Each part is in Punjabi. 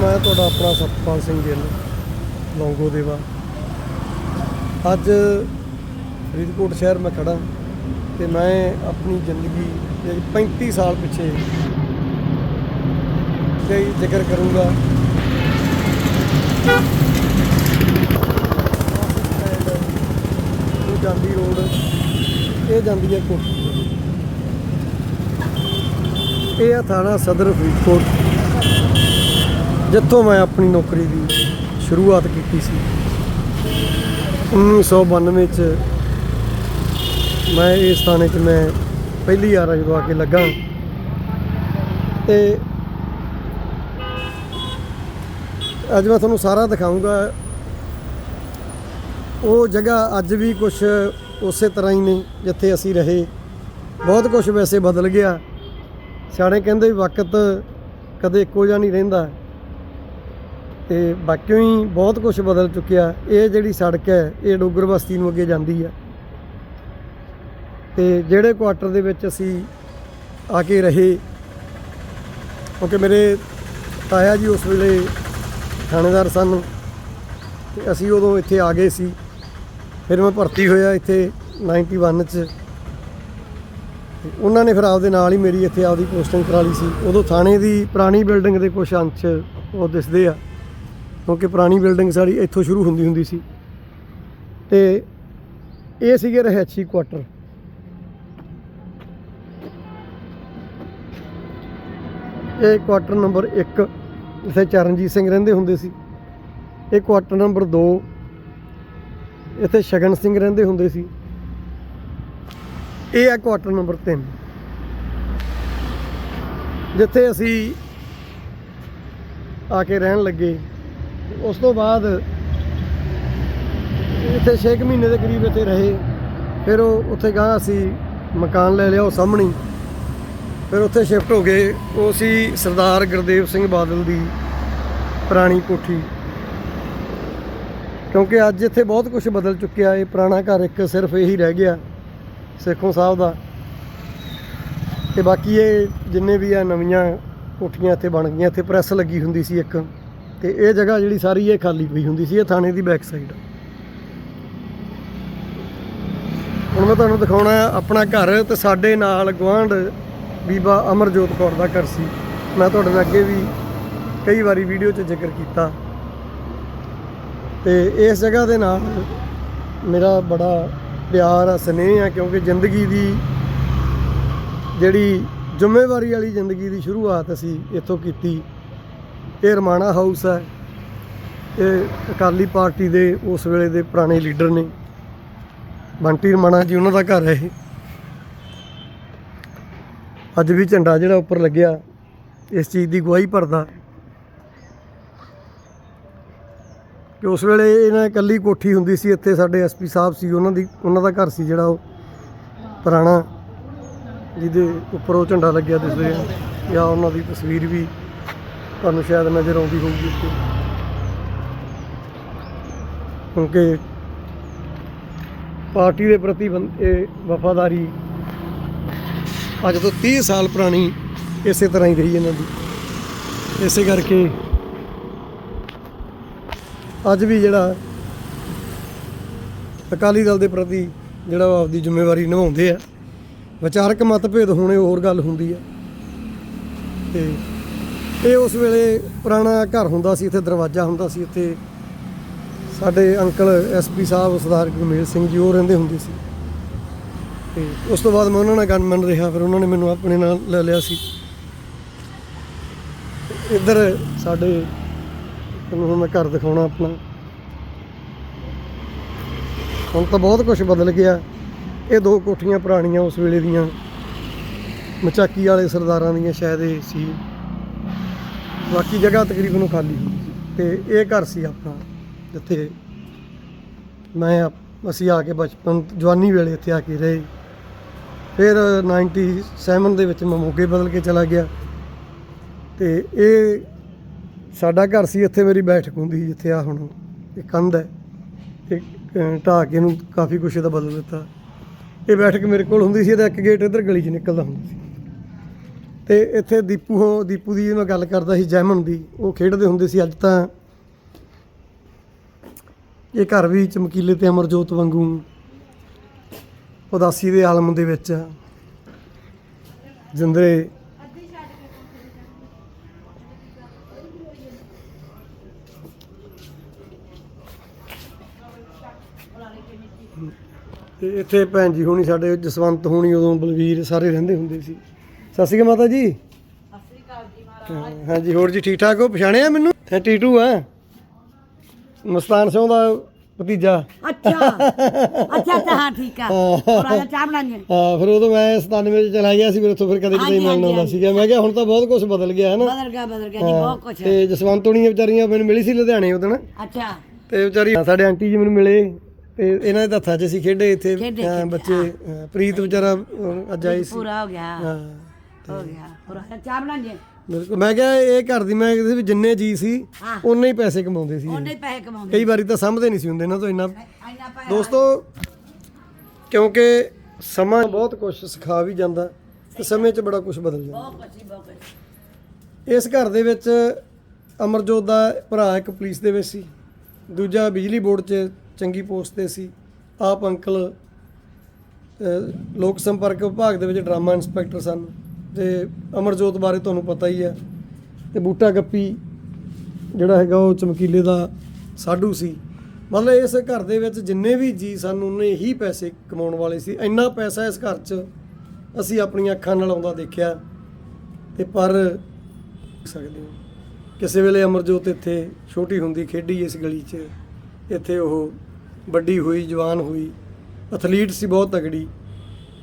ਮੈਂ ਤੁਹਾਡਾ ਆਪਣਾ ਸਤਪਾਲ ਸਿੰਘ ਗਿੱਲ, ਲੌਂਗੋ ਦੇਵਾ। ਅੱਜ ਫਰੀਦਕੋਟ ਸ਼ਹਿਰ ਮੈਂ ਖੜਾ ਤੇ ਮੈਂ ਆਪਣੀ ਜ਼ਿੰਦਗੀ ਦੇ 35 ਸਾਲ ਪਿੱਛੇ ਤੇ ਜ਼ਿਕਰ ਕਰੂੰਗਾ। ਉਹ ਜਾਂਦੀ ਰੋਡ, ਇਹ ਜਾਂਦੀ ਹੈ ਕੋਠੀ। ਇਹ ਆ ਥਾਣਾ ਸਦਰ ਫਰੀਦਕੋਟ। ਜਿੱਥੋਂ ਮੈਂ ਆਪਣੀ ਨੌਕਰੀ ਦੀ ਸ਼ੁਰੂਆਤ ਕੀਤੀ ਸੀ 1992 ਚ ਮੈਂ ਇਸ ਥਾਣੇ 'ਚ ਮੈਂ ਪਹਿਲੀ ਵਾਰ ਜਦੋਂ ਆ ਕੇ ਲੱਗਾ। ਤੇ ਅੱਜ ਮੈਂ ਤੁਹਾਨੂੰ ਸਾਰਾ ਦਿਖਾਉਂਗਾ ਉਹ ਜਗ੍ਹਾ ਅੱਜ ਵੀ ਕੁਝ ਉਸੇ ਤਰ੍ਹਾਂ ਹੀ ਨੇ ਜਿੱਥੇ ਅਸੀਂ ਰਹੇ। ਬਹੁਤ ਕੁਝ ਵੈਸੇ ਬਦਲ ਗਿਆ। ਸਿਆਣੇ ਕਹਿੰਦੇ ਵੀ ਵਕਤ ਕਦੇ ਇੱਕੋ ਜਿਹਾ ਨਹੀਂ ਰਹਿੰਦਾ। ਤੇ ਬਾਕੀ ਹੀ ਬਹੁਤ ਕੁਝ ਬਦਲ ਚੁੱਕਿਆ। ਇਹ ਜਿਹੜੀ ਸੜਕ ਹੈ, ਇਹ ਡੋਗਰ ਬਸਤੀ ਨੂੰ ਅੱਗੇ ਜਾਂਦੀ ਹੈ ਤੇ ਜਿਹੜੇ ਕੁਆਟਰ ਦੇ ਵਿੱਚ ਅਸੀਂ ਆ ਕੇ ਰਹੇ, ਕਿਉਂਕਿ ਮੇਰੇ ਤਾਇਆ ਜੀ ਉਸ ਵੇਲੇ ਥਾਣੇਦਾਰ ਸਨ, ਤੇ ਅਸੀਂ ਉਦੋਂ ਇੱਥੇ ਆ ਗਏ ਸੀ। ਫਿਰ ਮੈਂ ਭਰਤੀ ਹੋਇਆ ਇੱਥੇ 91 ਚ। ਉਹਨਾਂ ਨੇ ਫਿਰ ਆਪਦੇ ਨਾਲ ਹੀ ਮੇਰੀ ਇੱਥੇ ਆਪਦੀ ਪੋਸਟਿੰਗ ਕਰਾ ਲਈ ਸੀ। ਉਦੋਂ ਥਾਣੇ ਦੀ ਪੁਰਾਣੀ ਬਿਲਡਿੰਗ ਦੇ ਕੁਝ ਅੰਸ਼ ਉਹ ਦਿਸਦੇ ਆ। ਕਿਉਂਕਿ ਪੁਰਾਣੀ ਬਿਲਡਿੰਗ ਸਾਡੀ ਇੱਥੋਂ ਸ਼ੁਰੂ ਹੁੰਦੀ ਹੁੰਦੀ ਸੀ। ਤੇ ਇਹ ਸੀਗੇ ਰਹਿਛੀ ਕੁਆਟਰ। ਇਹ ਕੁਆਟਰ ਨੰਬਰ 1 ਜਿੱਥੇ ਚਰਨਜੀਤ ਸਿੰਘ ਰਹਿੰਦੇ ਹੁੰਦੇ ਸੀ। ਇਹ ਕੁਆਟਰ ਨੰਬਰ 2 ਇੱਥੇ ਸ਼ਗਨ ਸਿੰਘ ਰਹਿੰਦੇ ਹੁੰਦੇ ਸੀ। ਇਹ ਹੈ ਕੁਆਟਰ ਨੰਬਰ 3 ਜਿੱਥੇ ਅਸੀਂ ਆ ਕੇ ਰਹਿਣ ਲੱਗੇ। ਉਸ ਤੋਂ ਬਾਅਦ ਇੱਥੇ 6 ਮਹੀਨੇ ਦੇ ਕਰੀਬ ਇੱਥੇ ਰਹੇ। ਫਿਰ ਉਹ ਉੱਥੇ ਗਾਂ ਅਸੀਂ ਮਕਾਨ ਲੈ ਲਿਆ ਉਹ ਸਾਹਮਣੇ। ਫਿਰ ਉੱਥੇ ਸ਼ਿਫਟ ਹੋ ਗਏ। ਉਹ ਸੀ ਸਰਦਾਰ ਗੁਰਦੇਵ ਸਿੰਘ ਬਾਦਲ ਦੀ ਪੁਰਾਣੀ ਕੋਠੀ। ਕਿਉਂਕਿ ਅੱਜ ਇੱਥੇ ਬਹੁਤ ਕੁਝ ਬਦਲ ਚੁੱਕਿਆ। ਇਹ ਪੁਰਾਣਾ ਘਰ ਇੱਕ ਸਿਰਫ ਇਹੀ ਰਹਿ ਗਿਆ, ਸੇਖੋਂ ਸਾਹਿਬ ਦਾ। ਤੇ ਬਾਕੀ ਇਹ ਜਿੰਨੇ ਵੀ ਆ ਨਵੀਆਂ ਕੋਠੀਆਂ ਇੱਥੇ ਬਣ ਗਈਆਂ। ਇੱਥੇ ਪ੍ਰੈਸ ਲੱਗੀ ਹੁੰਦੀ ਸੀ ਇੱਕ। ਤੇ ਇਹ ਜਗ੍ਹਾ ਜਿਹੜੀ ਸਾਰੀ ਇਹ ਖਾਲੀ ਪਈ ਹੁੰਦੀ ਸੀ, ਇਹ ਥਾਣੇ ਦੀ ਬੈਕ ਸਾਈਡ ਹੁਣ ਮੈਂ ਤੁਹਾਨੂੰ ਦਿਖਾਉਣਾ ਆਪਣਾ ਘਰ ਤੇ ਸਾਡੇ ਨਾਲ ਗੁਆਂਢ ਬੀਬਾ ਅਮਰਜੋਤ ਕੌਰ ਦਾ ਘਰ ਸੀ। ਮੈਂ ਤੁਹਾਡੇ ਨਾਲ ਅੱਗੇ ਵੀ ਕਈ ਵਾਰੀ ਵੀਡੀਓ 'ਚ ਜ਼ਿਕਰ ਕੀਤਾ। ਤੇ ਇਸ ਜਗ੍ਹਾ ਦੇ ਨਾਲ ਮੇਰਾ ਬੜਾ ਪਿਆਰ ਆ, ਸਨੇਹ ਆ, ਕਿਉਂਕਿ ਜ਼ਿੰਦਗੀ ਦੀ ਜਿਹੜੀ ਜ਼ਿੰਮੇਵਾਰੀ ਵਾਲੀ ਜ਼ਿੰਦਗੀ ਦੀ ਸ਼ੁਰੂਆਤ ਅਸੀਂ ਇੱਥੋਂ ਕੀਤੀ। ਇਹ ਰਮਾਣਾ ਹਾਊਸ ਹੈ। ਇਹ ਅਕਾਲੀ ਪਾਰਟੀ ਦੇ ਉਸ ਵੇਲੇ ਦੇ ਪੁਰਾਣੇ ਲੀਡਰ ਨੇ। ਬੰਟੀ ਰਮਾਣਾ ਜੀ ਉਹਨਾਂ ਦਾ ਘਰ ਹੈ ਇਹ। ਅੱਜ ਵੀ ਝੰਡਾ ਜਿਹੜਾ ਉੱਪਰ ਲੱਗਿਆ, ਇਸ ਚੀਜ਼ ਦੀ ਗਵਾਹੀ ਭਰਦਾ। ਕਿ ਉਸ ਵੇਲੇ ਇਹਨਾਂ ਇਕੱਲੀ ਕੋਠੀ ਹੁੰਦੀ ਸੀ, ਇੱਥੇ ਸਾਡੇ ਐਸਪੀ ਸਾਹਿਬ ਸੀ, ਉਹਨਾਂ ਦੀ, ਉਹਨਾਂ ਦਾ ਘਰ ਸੀ ਜਿਹੜਾ ਉਹ ਪੁਰਾਣਾ, ਜਿਹਦੇ ਉੱਪਰ ਉਹ ਝੰਡਾ ਲੱਗਿਆ ਦਿਸਦੇ ਆ, ਜਾਂ ਉਹਨਾਂ ਦੀ ਤਸਵੀਰ ਵੀ ਤੁਹਾਨੂੰ ਸ਼ਾਇਦ ਨਜ਼ਰ ਆਉਂਦੀ ਹੋਊਗੀ ਉੱਤੇ ਕਿਉਂਕਿ ਪਾਰਟੀ ਦੇ ਪ੍ਰਤੀ ਇਹ ਵਫਾਦਾਰੀ ਅੱਜ ਤੋਂ 30 ਸਾਲ ਪੁਰਾਣੀ ਇਸੇ ਤਰ੍ਹਾਂ ਹੀ ਰਹੀ ਇਹਨਾਂ ਦੀ। ਇਸੇ ਕਰਕੇ ਅੱਜ ਵੀ ਜਿਹੜਾ ਅਕਾਲੀ ਦਲ ਦੇ ਪ੍ਰਤੀ ਜਿਹੜਾ ਉਹ ਆਪਦੀ ਜ਼ਿੰਮੇਵਾਰੀ ਨਿਭਾਉਂਦੇ ਆ। ਵਿਚਾਰਕ ਮਤਭੇਦ ਹੋਣੇ ਹੋਰ ਗੱਲ ਹੁੰਦੀ ਆ। ਤੇ ਇਹ ਉਸ ਵੇਲੇ ਪੁਰਾਣਾ ਘਰ ਹੁੰਦਾ ਸੀ, ਇੱਥੇ ਦਰਵਾਜ਼ਾ ਹੁੰਦਾ ਸੀ, ਇੱਥੇ ਸਾਡੇ ਅੰਕਲ ਐਸਪੀ ਸਾਹਿਬ, ਸਰਦਾਰ ਗੁਰਮੇਲ ਸਿੰਘ ਜੀ, ਉਹ ਰਹਿੰਦੇ ਹੁੰਦੇ ਸੀ। ਤੇ ਉਸ ਤੋਂ ਬਾਅਦ ਮੈਂ ਉਹਨਾਂ ਨਾਲ ਗਨਮੈਨ ਰਿਹਾ, ਫਿਰ ਉਹਨਾਂ ਨੇ ਮੈਨੂੰ ਆਪਣੇ ਨਾਲ ਲੈ ਲਿਆ ਸੀ। ਇੱਧਰ ਸਾਡੇ ਤੁਹਾਨੂੰ ਹੁਣ ਮੈਂ ਘਰ ਦਿਖਾਉਣਾ ਆਪਣਾ। ਹੁਣ ਤਾਂ ਬਹੁਤ ਕੁਝ ਬਦਲ ਗਿਆ। ਇਹ ਦੋ ਕੋਠੀਆਂ ਪੁਰਾਣੀਆਂ ਉਸ ਵੇਲੇ ਦੀਆਂ। ਮਚਾਕੀ ਵਾਲੇ ਸਰਦਾਰਾਂ ਦੀਆਂ ਸ਼ਾਇਦ ਇਹ ਸੀ। ਬਾਕੀ ਜਗ੍ਹਾ ਤਕਰੀਬਨ ਖਾਲੀ ਸੀ। ਤੇ ਇਹ ਘਰ ਸੀ ਆਪਣਾ ਜਿੱਥੇ ਮੈਂ ਆਪ- ਅਸੀਂ ਆ ਕੇ ਬਚਪਨ ਜਵਾਨੀ ਵੇਲੇ ਇੱਥੇ ਆ ਕੇ ਰਹੇ। ਫਿਰ 97 ਦੇ ਵਿੱਚ ਮੈਂ ਮੋਗੇ ਬਦਲ ਕੇ ਚਲਾ ਗਿਆ। ਤੇ ਇਹ ਸਾਡਾ ਘਰ ਸੀ ਇੱਥੇ ਮੇਰੀ ਬੈਠਕ ਹੁੰਦੀ ਸੀ ਜਿੱਥੇ ਆ ਹੁਣ ਇਹ ਕੰਧ ਹੈ। ਤੇ ਅਹ, ਢਾਹ ਕੇ ਇਹਨੂੰ ਕਾਫੀ ਕੁਛ ਇਹਦਾ ਬਦਲ ਦਿੱਤਾ। ਇਹ ਬੈਠਕ ਮੇਰੇ ਕੋਲ ਹੁੰਦੀ ਸੀ ਇਹਦਾ ਇੱਕ ਗੇਟ ਇੱਧਰ ਗਲੀ 'ਚ ਨਿਕਲਦਾ ਹੁੰਦਾ ਸੀ। ਤੇ ਇੱਥੇ ਦੀਪੂ ਹੋ ਦੀਪੂ ਦੀ ਮੈਂ ਗੱਲ ਕਰਦਾ ਸੀ ਜੈਮਨ ਦੀ, ਉਹ ਖੇਡਦੇ ਹੁੰਦੇ ਸੀ ਅੱਜ ਤਾਂ ਇਹ ਘਰ ਵੀ ਚਮਕੀਲੇ ਤੇ ਅਮਰਜੋਤ ਵਾਂਗੂ, ਉਦਾਸੀ ਦੇ ਆਲਮ ਦੇ ਵਿੱਚ ਆ। ਜਿੰਦਰੇ, ਤੇ ਇੱਥੇ ਭੈਣ ਜੀ ਹੋਣੀ, ਸਾਡੇ ਜਸਵੰਤ ਹੋਣੀ, ਉਦੋਂ ਬਲਵੀਰ ਸਾਰੇ ਰਹਿੰਦੇ ਹੁੰਦੇ ਸੀ ਸਤਿ ਸ਼੍ਰੀ ਅਕਾਲ ਮਾਤਾ ਜੀ। ਹਾਂਜੀ ਹੋਰ ਜੀ ਠੀਕ ਠਾਕ ਹੋ? ਪਛਾਣਿਆ ਮੈਨੂੰ? ਇਹ ਟੀਟੂ ਆ। ਮਸਤਾਨ ਸਿੰਘ ਦਾ ਭਤੀਜਾ। ਅੱਛਾ। ਅੱਛਾ ਅੱਛਾ ਹਾਂ ਠੀਕ ਆ। ਜਾ ਚਾਹ ਬਣਾਈਏ ਹਾਂ ਫਿਰ ਉਦੋਂ ਮੈਂ 97 ਚ ਚਲਾ ਗਿਆ ਸੀ ਫਿਰ ਉੱਥੋਂ ਫਿਰ ਕਦੇ ਕਿਤੇ ਮਿਲਣ ਆਉਂਦਾ ਸੀਗਾ। ਮੈਂ ਕਿਹਾ ਹੁਣ ਤਾਂ ਬਹੁਤ ਕੁਝ ਬਦਲ ਗਿਆ ਹੈ ਨਾ ਬਦਲ ਗਿਆ ਬਦਲ ਗਿਆ ਜੀ ਬਹੁਤ ਹੈ ਤੇ ਜਸਵੰਤ ਹੋਣੀਆਂ ਵਿਚਾਰੀਆਂ ਮੈਨੂੰ ਮਿਲੀ ਸੀ ਲੁਧਿਆਣੇ ਉਦੋਂ। ਅੱਛਾ। ਤੇ ਵਿਚਾਰੀ ਸਾਡੇ ਆਂਟੀ ਜੀ ਮੈਨੂੰ ਮਿਲੇ ਤੇ ਇਹਨਾਂ ਦੇ ਹੱਥਾਂ 'ਚ ਅਸੀਂ ਖੇਡੇ ਇੱਥੇ। ਬੱਚੇ ਪ੍ਰੀਤ ਵਿਚਾਰਾ ਅੱਜ ਆਈ ਸੀ। ਪੂਰਾ ਹੋ ਗਿਆ। ਹਾਂ। ਹੋ ਗਿਆ ਹੋਰ ਆ ਜਾ ਚਾਹ ਬਣਾਈਏ ਬਿਲਕੁਲ ਮੈਂ ਕਿਹਾ ਇਹ ਘਰ ਦੀ ਮੈਂ ਕਿਸੇ ਵੀ ਜਿੰਨੇ ਜੀ ਸੀ ਹਾਂ। ਉਨੇ ਹੀ ਪੈਸੇ ਕਮਾਉਂਦੇ ਸੀ। ਉਹਨੇ ਪੈਸੇ ਕਮਾਉਂਦੇ ਕਈ ਵਾਰੀ ਤਾਂ ਸਮਝਦੇ ਨਹੀਂ ਸੀ ਹੁੰਦੇ ਇਹਨਾਂ ਤੋਂ ਇੰਨਾ। ਇੰਨਾ ਪੈਸਾ ਦੋਸਤੋ ਕਿਉਂਕਿ ਸਮਾਂ ਬਹੁਤ ਕੁਝ ਸਿਖਾ ਵੀ ਜਾਂਦਾ ਤੇ ਸਮੇਂ 'ਚ ਬੜਾ ਕੁਝ ਬਦਲ ਜਾਂਦਾ। ਬਹੁਤ ਕੁਛ ਹੀ, ਬਹੁਤ ਕੁਛ। ਇਸ ਘਰ ਦੇ ਵਿੱਚ ਅਮਰਜੋਤ ਦਾ ਭਰਾ ਇੱਕ ਪੁਲਿਸ ਦੇ ਵਿੱਚ ਸੀ ਦੂਜਾ ਬਿਜਲੀ ਬੋਰਡ 'ਚ ਚੰਗੀ ਪੋਸਟ ਤੇ ਸੀ ਆਪ ਅੰਕਲ ਲੋਕ ਸੰਪਰਕ ਵਿਭਾਗ ਦੇ ਵਿੱਚ ਡਰਾਮਾ ਇੰਸਪੈਕਟਰ ਸਨ। ਤੇ ਅਮਰਜੋਤ ਬਾਰੇ ਤੁਹਾਨੂੰ ਪਤਾ ਹੀ ਹੈ। ਤੇ ਬੂਟਾ ਗੱਪੀ ਜਿਹੜਾ ਹੈਗਾ ਉਹ ਚਮਕੀਲੇ ਦਾ ਸਾਡੂ ਸੀ। ਮਤਲਬ ਇਸ ਘਰ ਦੇ ਵਿੱਚ ਜਿੰਨੇ ਵੀ ਜੀ ਸਨ, ਉਹਨੇ ਹੀ ਪੈਸੇ ਕਮਾਉਣ ਵਾਲੇ ਸੀ। ਇੰਨਾ ਪੈਸਾ ਇਸ ਘਰ 'ਚ ਅਸੀਂ ਆਪਣੀਆਂ ਅੱਖਾਂ ਨਾਲ ਆਉਂਦਾ ਦੇਖਿਆ। ਤੇ ਪਰ ਸਕਦੇ ਹੋ, ਕਿਸੇ ਵੇਲੇ ਅਮਰਜੋਤ ਇੱਥੇ ਛੋਟੀ ਹੁੰਦੀ ਖੇਡੀ ਇਸ ਗਲੀ 'ਚ। ਇੱਥੇ ਉਹ ਵੱਡੀ ਹੋਈ, ਜਵਾਨ ਹੋਈ। ਐਥਲੀਟ ਸੀ, ਬਹੁਤ ਤਗੜੀ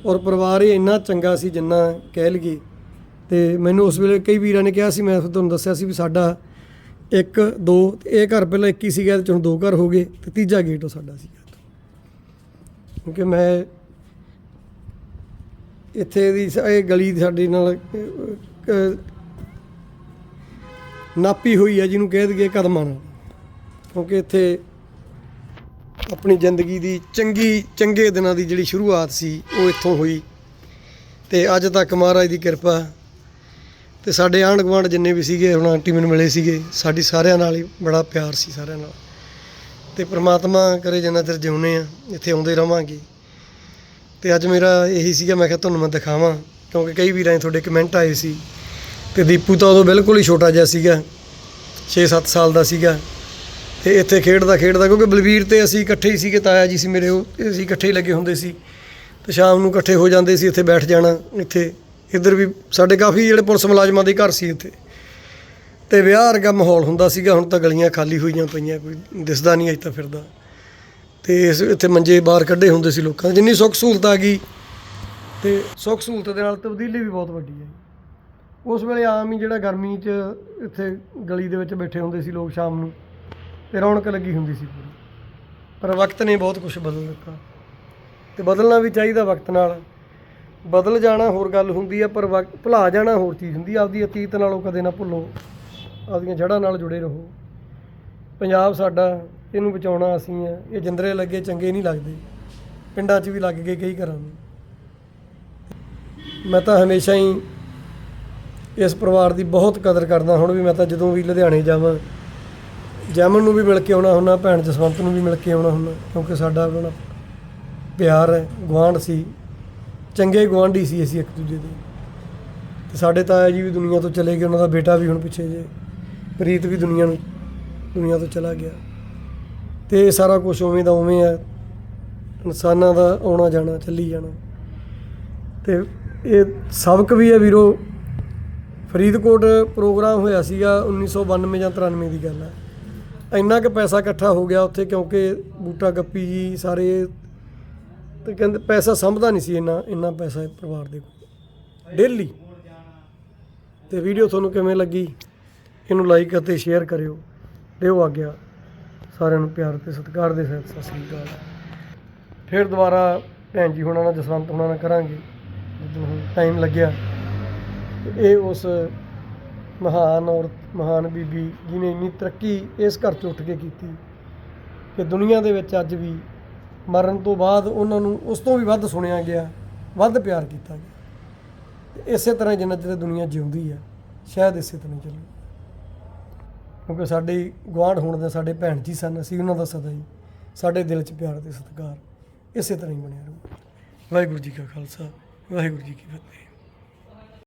ਔਰ ਪਰਿਵਾਰ ਇਹ ਇੰਨਾ ਚੰਗਾ ਸੀ ਜਿੰਨਾ ਕਹਿ ਲਈਏ। ਤੇ ਮੈਨੂੰ ਉਸ ਵੇਲੇ ਕਈ ਵੀਰਾਂ ਨੇ ਕਿਹਾ ਸੀ, ਮੈਂ ਤੁਹਾਨੂੰ ਦੱਸਿਆ ਸੀ ਵੀ ਸਾਡਾ ਇੱਕ, ਦੋ, ਤੇ ਇਹ ਘਰ ਪਹਿਲਾਂ ਇੱਕ ਹੀ ਸੀਗਾ ਤੇ ਹੁਣ ਦੋ ਘਰ ਹੋ ਗਏ, ਤੇ ਤੀਜਾ ਗੇਟ ਉਹ ਸਾਡਾ ਸੀਗਾ। ਕਿਉਂਕਿ ਮੈਂ ਇੱਥੇ ਦੀ ਸ- ਇਹ ਗਲੀ ਸਾਡੀ ਨਾਲ ਨਾਪੀ ਹੋਈ ਹੈ ਜਿਹਨੂੰ ਕਹਿ ਦਈਏ ਕਦਮਾਂ ਨਾਲ। ਕਿਉਂਕਿ ਇੱਥੇ ਆਪਣੀ ਜ਼ਿੰਦਗੀ ਦੀ ਚੰਗੀ, ਚੰਗੇ ਦਿਨਾਂ ਦੀ ਜਿਹੜੀ ਸ਼ੁਰੂਆਤ ਸੀ, ਉਹ ਇੱਥੋਂ ਹੋਈ। ਤੇ ਅੱਜ ਤੱਕ ਮਹਾਰਾਜ ਦੀ ਕਿਰਪਾ, ਤੇ ਸਾਡੇ ਆਂਢ ਗੁਆਂਢ ਜਿੰਨੇ ਵੀ ਸੀਗੇ, ਹੁਣ ਆਂਟੀ ਮੈਨੂੰ ਮਿਲੇ ਸੀਗੇ, ਸਾਡੀ ਸਾਰਿਆਂ ਨਾਲ ਹੀ ਬੜਾ ਪਿਆਰ ਸੀ ਸਾਰਿਆਂ ਨਾਲ। ਤੇ ਪ੍ਰਮਾਤਮਾ ਕਰੇ ਜਿੰਨਾ ਚਿਰ ਜਿਉਨੇ ਆ, ਇੱਥੇ ਆਉਂਦੇ ਰਵਾਂਗੇ। ਤੇ ਅੱਜ ਮੇਰਾ ਇਹੀ ਸੀਗਾ, ਮੈਂ ਕਿਹਾ ਤੁਹਾਨੂੰ ਮੈਂ ਦਿਖਾਵਾਂ, ਕਿਉਂਕਿ ਕਈ ਵੀਰਾਂ ਦੇ ਤੁਹਾਡੇ ਕਮੈਂਟ ਆਏ ਸੀ। ਤੇ ਦੀਪੂ ਤਾਂ ਉਦੋਂ ਬਿਲਕੁਲ ਹੀ ਛੋਟਾ ਜਿਹਾ ਸੀਗਾ 6-7 ਸਾਲ ਦਾ ਸੀਗਾ। ਤੇ ਇੱਥੇ ਖੇਡਦਾ ਖੇਡਦਾ, ਕਿਉਂਕਿ ਬਲਵੀਰ ਤੇ ਅਸੀਂ ਇਕੱਠੇ ਹੀ ਸੀਗੇ, ਤਾਇਆ ਜੀ ਸੀ ਮੇਰੇ, ਉਹ ਅਸੀਂ ਇਕੱਠੇ ਹੀ ਲੱਗੇ ਹੁੰਦੇ ਸੀ। ਤੇ ਸ਼ਾਮ ਨੂੰ ਇਕੱਠੇ ਹੋ ਜਾਂਦੇ ਸੀ, ਇੱਥੇ ਬੈਠ ਜਾਣਾ, ਇੱਥੇ। ਇੱਧਰ ਵੀ ਸਾਡੇ ਕਾਫੀ ਜਿਹੜੇ ਪੁਲਿਸ ਮੁਲਾਜ਼ਮਾਂ ਦੇ ਘਰ ਸੀ ਇੱਥੇ। ਤੇ ਵਿਆਹ ਵਰਗਾ ਮਾਹੌਲ ਹੁੰਦਾ ਸੀਗਾ, ਹੁਣ ਤਾਂ ਗਲੀਆਂ ਖਾਲੀ ਹੋਈਆਂ ਪਈਆਂ, ਕੋਈ ਦਿਸਦਾ ਨਹੀਂ ਅਜ ਤਾਂ ਫਿਰਦਾ। ਤੇ ਇਸ ਇੱਥੇ ਮੰਜੇ ਬਾਹਰ ਕੱਢੇ ਹੁੰਦੇ ਸੀ ਲੋਕਾਂ ਜਿੰਨੀ ਸੁੱਖ ਸਹੂਲਤ ਆ ਗਈ। ਤੇ ਸੁੱਖ ਸਹੂਲਤ ਦੇ ਨਾਲ ਤਬਦੀਲੀ ਵੀ ਬਹੁਤ ਵੱਡੀ ਹੈ। ਉਸ ਵੇਲੇ ਆਮ ਹੀ ਜਿਹੜਾ ਗਰਮੀ 'ਚ ਇੱਥੇ ਗਲੀ ਦੇ ਵਿੱਚ ਬੈਠੇ ਹੁੰਦੇ ਸੀ ਲੋਕ ਸ਼ਾਮ ਨੂੰ ਤੇ ਰੌਣਕ ਲੱਗੀ ਹੁੰਦੀ ਸੀ ਪੂਰੀ। ਪਰ ਵਕਤ ਨੇ ਬਹੁਤ ਕੁਝ ਬਦਲ ਦਿੱਤਾ। ਤੇ ਬਦਲਣਾ ਵੀ ਚਾਹੀਦਾ ਵਕਤ ਨਾਲ। ਬਦਲ ਜਾਣਾ ਹੋਰ ਗੱਲ ਹੁੰਦੀ ਆ, ਪਰ ਵਕਤ, ਭੁਲਾ ਜਾਣਾ ਹੋਰ ਚੀਜ਼ ਹੁੰਦੀ ਆ। ਆਪਦੀ ਅਤੀਤ ਨਾਲੋਂ ਕਦੇ ਨਾ ਭੁੱਲੋ। ਆਪਦੀਆਂ ਜੜ੍ਹਾਂ ਨਾਲ ਜੁੜੇ ਰਹੋ। ਪੰਜਾਬ ਸਾਡਾ, ਇਹਨੂੰ ਬਚਾਉਣਾ ਅਸੀਂ ਆ। ਇਹ ਜਿੰਦਰੇ ਲੱਗੇ, ਚੰਗੇ ਨਹੀਂ ਲੱਗਦੇ। ਪਿੰਡਾਂ 'ਚ ਵੀ ਲੱਗ ਗਏ ਕਈ ਘਰਾਂ ਨੂੰ ਮੈਂ ਤਾਂ ਹਮੇਸ਼ਾ ਹੀ ਇਸ ਪਰਿਵਾਰ ਦੀ ਬਹੁਤ ਕਦਰ ਕਰਦਾ। ਹੁਣ ਵੀ ਮੈਂ ਤਾਂ ਜਦੋਂ ਵੀ ਲੁਧਿਆਣੇ ਜਾਵਾਂ ਜੈਮਨ ਨੂੰ ਵੀ ਮਿਲ ਕੇ ਆਉਣਾ ਹੁੰਦਾ, ਭੈਣ ਜਸਵੰਤ ਨੂੰ ਵੀ ਮਿਲ ਕੇ ਆਉਣਾ ਹੁੰਦਾ, ਕਿਉਂਕਿ ਸਾਡਾ ਉਹਨਾਂ ਪਿਆਰ ਹੈ, ਗੁਆਂਢ ਸੀ, ਚੰਗੇ ਗੁਆਂਢੀ ਸੀ ਅਸੀਂ ਇੱਕ ਦੂਜੇ ਦੇ। ਤੇ ਸਾਡੇ ਤਾਇਆ ਜੀ ਵੀ ਦੁਨੀਆ ਤੋਂ ਚਲੇ ਗਏ, ਉਹਨਾਂ ਦਾ ਬੇਟਾ ਵੀ ਹੁਣ ਪਿੱਛੇ ਜੇ, ਪ੍ਰੀਤ ਵੀ ਦੁਨੀਆ ਨੂੰ, ਦੁਨੀਆ ਤੋਂ ਚਲਾ ਗਿਆ। ਤੇ ਇਹ ਸਾਰਾ ਕੁਝ ਉਵੇਂ ਦਾ ਉਵੇਂ ਹੈ, ਇਨਸਾਨਾਂ ਦਾ ਆਉਣਾ ਜਾਣਾ, ਚੱਲੀ ਜਾਣਾ। ਤੇ ਇਹ ਸਬਕ ਵੀ ਹੈ ਵੀਰੋ, ਫਰੀਦਕੋਟ ਪ੍ਰੋਗਰਾਮ ਹੋਇਆ ਸੀਗਾ 1992 ਜਾਂ 93 ਦੀ ਗੱਲ ਹੈ। ਇੰਨਾ ਕੁ ਪੈਸਾ ਇਕੱਠਾ ਹੋ ਗਿਆ ਉੱਥੇ ਕਿਉਂਕਿ ਬੂਟਾ ਗੱਪੀ ਜੀ ਸਾਰੇ ਤੇ ਕਹਿੰਦੇ ਪੈਸਾ ਸੰਭਦਾ ਨਹੀਂ ਸੀ ਇੰਨਾ ਇੰਨਾ ਪੈਸਾ ਪਰਿਵਾਰ ਦੇ ਕੋਲ। ਡੇਲੀ ਤੇ ਵੀਡੀਓ ਤੁਹਾਨੂੰ ਕਿਵੇਂ ਲੱਗੀ? ਇਹਨੂੰ ਲਾਈਕ ਅਤੇ ਸ਼ੇਅਰ ਕਰਿਓ। ਦਿਓ ਆਗਿਆ। ਸਾਰਿਆਂ ਨੂੰ ਪਿਆਰ ਤੇ ਸਤਿਕਾਰ ਦੇ ਸਹਿਤ ਸਤਿ ਸ੍ਰੀ ਅਕਾਲ। ਫਿਰ ਦੁਬਾਰਾ ਭੈਣ ਜੀ ਹੋਣਾ ਨਾਲ, ਜਸਵੰਤ ਹੁਣਾਂ ਨਾਲ ਕਰਾਂਗੇ। ਜਦੋਂ ਟਾਈਮ ਲੱਗਿਆ। ਇਹ ਉਸ ਮਹਾਨ ਔਰਤ ਮਹਾਨ ਬੀਬੀ ਜਿਨੇ ਇੰਨੀ ਤਰੱਕੀ ਇਸ ਘਰ 'ਚ ਉੱਠ ਕੇ ਕੀਤੀ ਕਿ ਦੁਨੀਆ ਦੇ ਵਿੱਚ ਅੱਜ ਵੀ ਮਰਨ ਤੋਂ ਬਾਅਦ ਉਹਨਾਂ ਨੂੰ ਉਸ ਤੋਂ ਵੀ ਵੱਧ ਸੁਣਿਆ ਗਿਆ, ਵੱਧ ਪਿਆਰ ਕੀਤਾ ਗਿਆ। ਤੇ ਇਸੇ ਤਰ੍ਹਾਂ ਜਿੰਨਾ ਚਿਰ ਦੁਨੀਆ ਜਿਉਂਦੀ ਆ, ਸ਼ਾਇਦ ਇਸੇ ਤਰ੍ਹਾਂ ਹੀ ਚੱਲੂ। ਕਿਉਂਕਿ ਸਾਡੇ ਗੁਆਂਢ ਹੋਣ ਦੇ ਸਾਡੇ ਭੈਣ ਜੀ ਸਨ, ਅਸੀਂ ਉਹਨਾਂ ਦਾ ਸਦਾ ਹੀ ਸਾਡੇ ਦਿਲ 'ਚ ਪਿਆਰ ਤੇ ਸਤਿਕਾਰ ਇਸੇ ਤਰ੍ਹਾਂ ਹੀ ਬਣਿਆ ਰਹੂ। ਵਾਹਿਗੁਰੂ ਜੀ ਕਾ ਖਾਲਸਾ, ਵਾਹਿਗੁਰੂ ਜੀ ਕੀ ਫਤਿਹ।